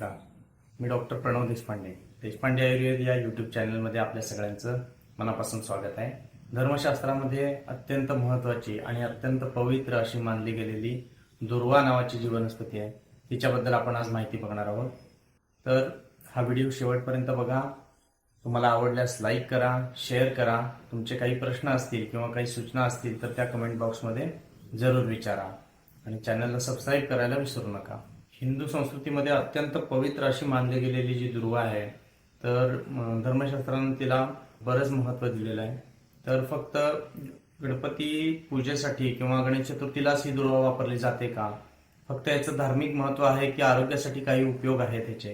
नमस्कार. मी डॉक्टर प्रणव देशपांडे. देशपांडे आयुर्वेद या यूट्यूब चॅनलमध्ये आपल्या सगळ्यांचं मनापासून स्वागत आहे. धर्मशास्त्रामध्ये अत्यंत महत्त्वाची आणि अत्यंत पवित्र अशी मानली गेलेली दुर्वा नावाची जी वनस्पती आहे. तिच्याबद्दल आपण आज माहिती बघणार आहोत. तर हा व्हिडिओ शेवटपर्यंत बघा. तुम्हाला आवडल्यास लाईक करा शेअर करा. तुमचे काही प्रश्न असतील किंवा काही सूचना असतील तर त्या कमेंट बॉक्समध्ये जरूर विचारा. आणि चॅनलला सबस्क्राईब करायला विसरू नका. हिंदू संस्कृतीमध्ये अत्यंत पवित्र अशी मानली गेलेली जी दुर्वा आहे तर धर्मशास्त्रानं तिला बरंच महत्त्व दिलेलं आहे. तर फक्त गणपती पूजेसाठी किंवा गणेश चतुर्थीलाच ही दुर्वा वापरली जाते का? फक्त याचं धार्मिक महत्त्व आहे की आरोग्यासाठी काही उपयोग आहे त्याचे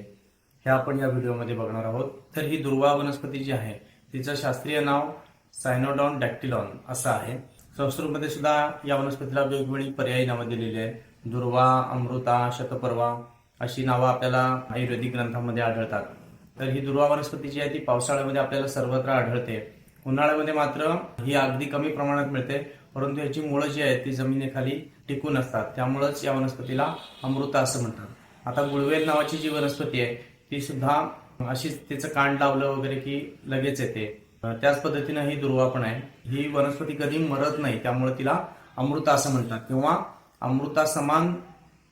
हे आपण या व्हिडिओमध्ये बघणार आहोत. तर ही दुर्वा वनस्पती जी आहे तिचं शास्त्रीय नाव सायनोडॉन डॅक्टिलॉन असं आहे. संस्कृतमध्ये सुद्धा या वनस्पतीला वेगवेगळी पर्यायी नावं दिलेली आहेत. दुर्वा अमृता शतपर्वा अशी नावं आपल्याला आयुर्वेदिक ग्रंथामध्ये आढळतात. तर ही दुर्वा वनस्पती जी आहे ती पावसाळ्यामध्ये आपल्याला सर्वत्र आढळते. उन्हाळ्यामध्ये मात्र ही अगदी कमी प्रमाणात मिळते परंतु याची मुळं जी आहेत ती जमिनीखाली टिकून असतात. त्यामुळंच या वनस्पतीला अमृता असं म्हणतात. आता गुळवेल नावाची जी वनस्पती आहे ती सुद्धा अशीच तिचं कांड लावलं वगैरे की लगेच येते. त्याच पद्धतीनं ही दुर्वा पण आहे. ही वनस्पती कधी मरत नाही त्यामुळे तिला अमृता असं म्हणतात किंवा अमृता समान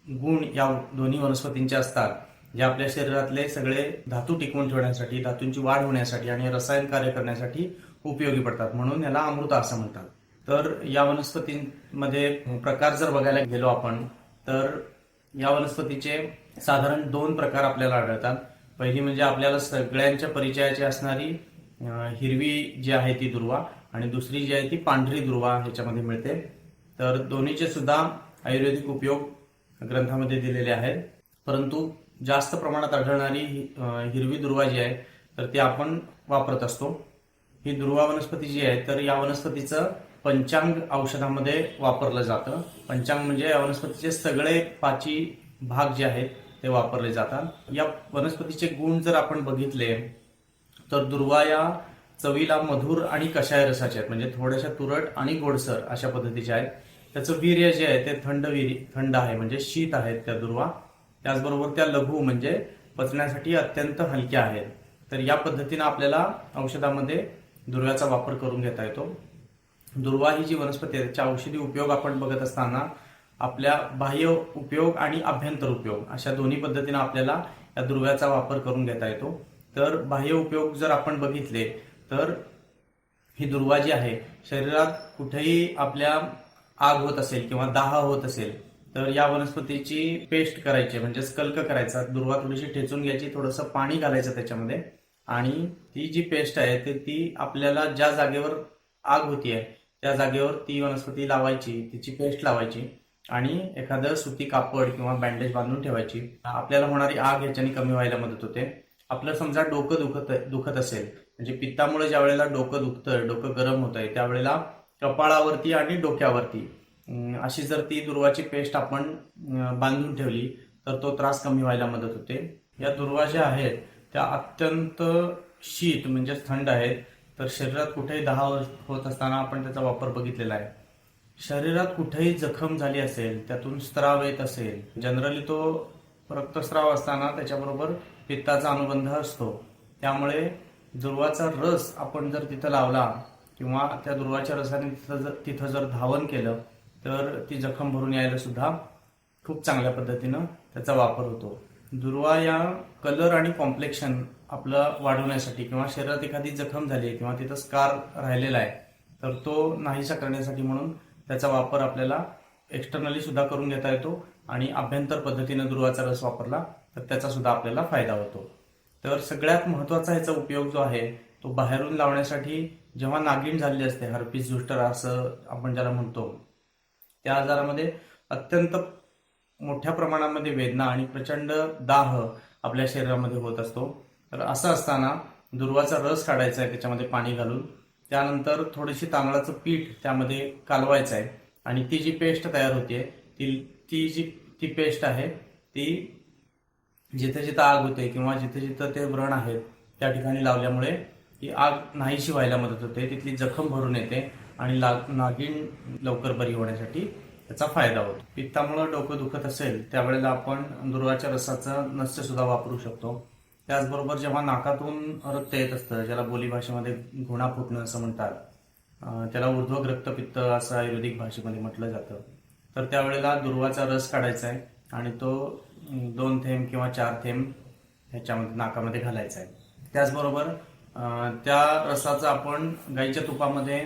गुण या दोन्ही वनस्पतींचे असतात जे आपल्या शरीरातले सगळे धातू टिकवून ठेवण्यासाठी धातूंची वाढ होण्यासाठी आणि रसायन कार्य करण्यासाठी उपयोगी पडतात. म्हणून याला अमृता असं म्हणतात. तर या वनस्पतींमध्ये प्रकार जर बघायला गेलो आपण तर या वनस्पतीचे साधारण दोन प्रकार आपल्याला आढळतात. पहिली म्हणजे आपल्याला सगळ्यांच्या परिचयाची असणारी हिरवी जी आहे ती दुर्वा आणि दुसरी जी आहे ती पांढरी दुर्वा ह्याच्यामध्ये मिळते. तर दोन्हीचे सुद्धा आयुर्वेदिक उपयोग ग्रंथामध्ये दिलेले आहेत. परंतु जास्त प्रमाणात आढळणारी हिरवी दुर्वा जी आहे तर ती आपण वापरत असतो. ही दुर्वा वनस्पती जी आहे तर या वनस्पतीचं पंचांग औषधामध्ये वापरलं जातं. पंचांग म्हणजे या वनस्पतीचे सगळे पाची भाग जे आहेत ते वापरले जातात. या वनस्पतीचे गुण जर आपण बघितले तर दुर्वा या चवीला मधुर आणि कषाय रसाचे आहेत. म्हणजे थोड्याशा तुरट आणि गोडसर अशा पद्धतीचे आहेत. त्याचं वीर्य जे आहे ते थंड वीर थंड आहे म्हणजे शीत आहेत त्या दुर्वा. त्याचबरोबर त्या लघु म्हणजे पचण्यासाठी अत्यंत हलक्या आहेत. तर या पद्धतीनं आपल्याला औषधामध्ये दुर्व्याचा वापर करून घेता येतो. दुर्वा ही जी वनस्पती आहे त्याचे औषधी उपयोग आपण बघत असताना आपल्या बाह्य उपयोग आणि अभ्यंतर उपयोग अशा दोन्ही पद्धतीनं आपल्याला या दुर्व्याचा वापर करून घेता येतो. तर बाह्य उपयोग जर आपण बघितले तर ही दुर्वा जी आहे शरीरात कुठेही आपल्या आग होत असेल किंवा दाह होत असेल तर या वनस्पतीची पेस्ट करायची म्हणजे स्कल्क करायचा दुर्वा थोडीशी ठेचून घ्यायची थोडंसं पाणी घालायचं त्याच्यामध्ये. आणि ती जी पेस्ट आहे ते ती आपल्याला ज्या जागेवर आग होती आहे त्या जागेवर ती वनस्पती लावायची तिची पेस्ट लावायची. आणि एखादं सुती कापड किंवा बँडेज बांधून ठेवायची. आपल्याला होणारी आग ह्याच्याने कमी व्हायला मदत होते. आपलं समजा डोकं दुखत दुखत असेल म्हणजे पित्तामुळे ज्या वेळेला डोकं दुखतं डोकं गरम होत आहे त्यावेळेला कपाळावरती आणि डोक्यावरती. अशी जर ती दुर्वाची पेस्ट आपण बांधून ठेवली तर तो त्रास कमी व्हायला मदत होते. या दुर्वा ज्या आहेत त्या अत्यंत शीत म्हणजे थंड आहेत. तर शरीरात कुठेही दहा होत असताना आपण त्याचा वापर बघितलेला आहे. शरीरात कुठेही जखम झाली असेल त्यातून स्त्राव येत असेल जनरली तो रक्तस्राव असताना त्याच्याबरोबर पित्ताचा अनुबंध असतो. त्यामुळे दुर्वाचा रस आपण जर तिथं लावला किंवा त्या दुर्वाच्या रसाने तिथं जर तिथं जर धावन केलं तर ती जखम भरून यायला सुद्धा खूप चांगल्या पद्धतीनं त्याचा वापर होतो. दुर्वा या कलर आणि कॉम्प्लेक्शन आपलं वाढवण्यासाठी किंवा शरीरात एखादी जखम झाली आहे किंवा तिथं स्कार राहिलेला आहे तर तो नाहीसा करण्यासाठी म्हणून त्याचा वापर आपल्याला एक्सटर्नली सुद्धा करून घेता येतो आणि अभ्यंतर पद्धतीनं दुर्वाचा रस वापरला तर त्याचा सुद्धा आपल्याला फायदा होतो. तर सगळ्यात महत्त्वाचा ह्याचा उपयोग जो आहे तो बाहेरून लावण्यासाठी जेव्हा नागिन झालेली असते हर्पीस झुस्टर असं आपण ज्याला म्हणतो त्या आजारामध्ये अत्यंत मोठ्या प्रमाणामध्ये वेदना आणि प्रचंड दाह आपल्या शरीरामध्ये होत असतो. तर असं असताना दुर्वाचा रस काढायचा आहे त्याच्यामध्ये पाणी घालून. त्यानंतर थोडीशी तांदळाचं पीठ त्यामध्ये कालवायचं आहे. आणि ती जी पेस्ट तयार होते ती ती जी ती पेस्ट आहे ती जिथे जिथं आग होते किंवा जिथे जिथं ते व्रण आहेत त्या ठिकाणी लावल्यामुळे ती आग नाहीशी व्हायला मदत होते तिथली जखम भरून येते आणि लाग नागिण लवकर बरी होण्यासाठी त्याचा फायदा होतो. पित्तामुळे डोकं दुखत असेल त्यावेळेला आपण दुर्गाच्या रसाचं नस्य सुद्धा वापरू शकतो. त्याचबरोबर जेव्हा नाकातून रक्त येत असतं ज्याला बोलीभाषेमध्ये घुणा फुटणं असं म्हणतात त्याला ऊर्ध्वक रक्तपित्त असं आयुर्वेदिक भाषेमध्ये म्हटलं जातं. तर त्यावेळेला दुर्वाचा रस काढायचा आहे आणि तो दोन थेंब किंवा चार थेंब ह्याच्यामध्ये नाकामध्ये घालायचा आहे. त्याचबरोबर त्या रसाचं आपण गाईच्या तुपामध्ये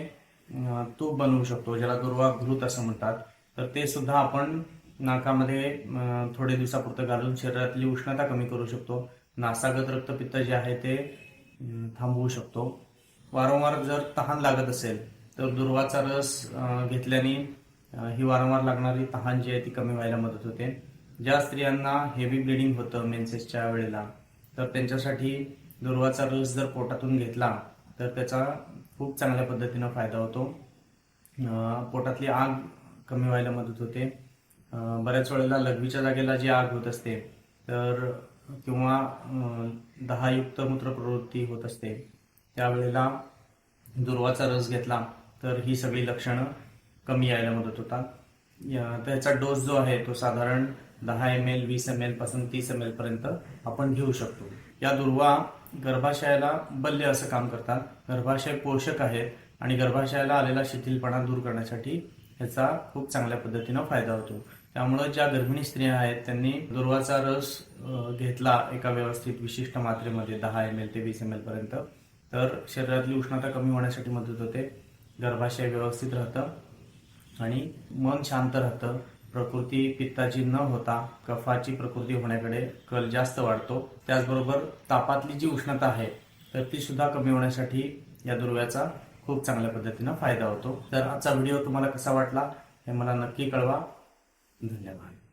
तूप बनवू शकतो ज्याला दुर्वा घृत असं म्हणतात. तर ते सुद्धा आपण नाकामध्ये थोडे दिवसापुरतं घालून शरीरातली उष्णता कमी करू शकतो. नासागत रक्तपित्त जे आहे ते थांबवू शकतो. वारंवार जर तहान लागत असेल तर दुर्वाचा रस घेतल्याने ही वारंवार लागणारी तहान जी आहे ती कमी व्हायला मदत होते. ज्या स्त्रियांना हेवी ब्लिडिंग होतं मेन्सेसच्या वेळेला तर त्यांच्यासाठी दुर्वाचा रस जर पोटातून घेतला तर त्याचा खूप चांगल्या पद्धतीनं फायदा होतो. पोटातली आग कमी व्हायला मदत होते. बऱ्याच वेळेला लघवीच्या जागेला जी आग होत असते तर किंवा दहायुक्त मूत्रप्रवृत्ती होत असते त्यावेळेला दुर्वाचा रस घेतला तर ही सगळी लक्षणं कमी यायला मदत होतात. त्याचा डोस जो आहे तो साधारण दहा एम एल वीस एम एलपासून तीस एम एल पर्यंत आपण घेऊ शकतो. या दुर्वा गर्भाशयाला बल्य असं काम करतात. गर्भाशय पोषक आहेत आणि गर्भाशयाला आलेला शिथिलपणा दूर करण्यासाठी याचा खूप चांगल्या पद्धतीनं फायदा होतो. त्यामुळं ज्या गर्भिणी स्त्रिया आहेत त्यांनी दुर्वाचा रस घेतला एका व्यवस्थित विशिष्ट मात्रेमध्ये दहा एम एल ते वीस एम एल पर्यंत तर शरीरातली उष्णता कमी होण्यासाठी मदत होते. गर्भाशय व्यवस्थित राहतं आणि मन शांत राहतं. प्रकृती पित्ताची न होता कफाची प्रकृती होण्याकडे कल जास्त वाढतो. त्याचबरोबर तापातली जी उष्णता आहे तर ती सुद्धा कमी होण्यासाठी या दुर्व्याचा खूप चांगल्या पद्धतीनं फायदा होतो. तर आजचा व्हिडिओ तुम्हाला कसा वाटला हे मला नक्की कळवा. धन्यवाद.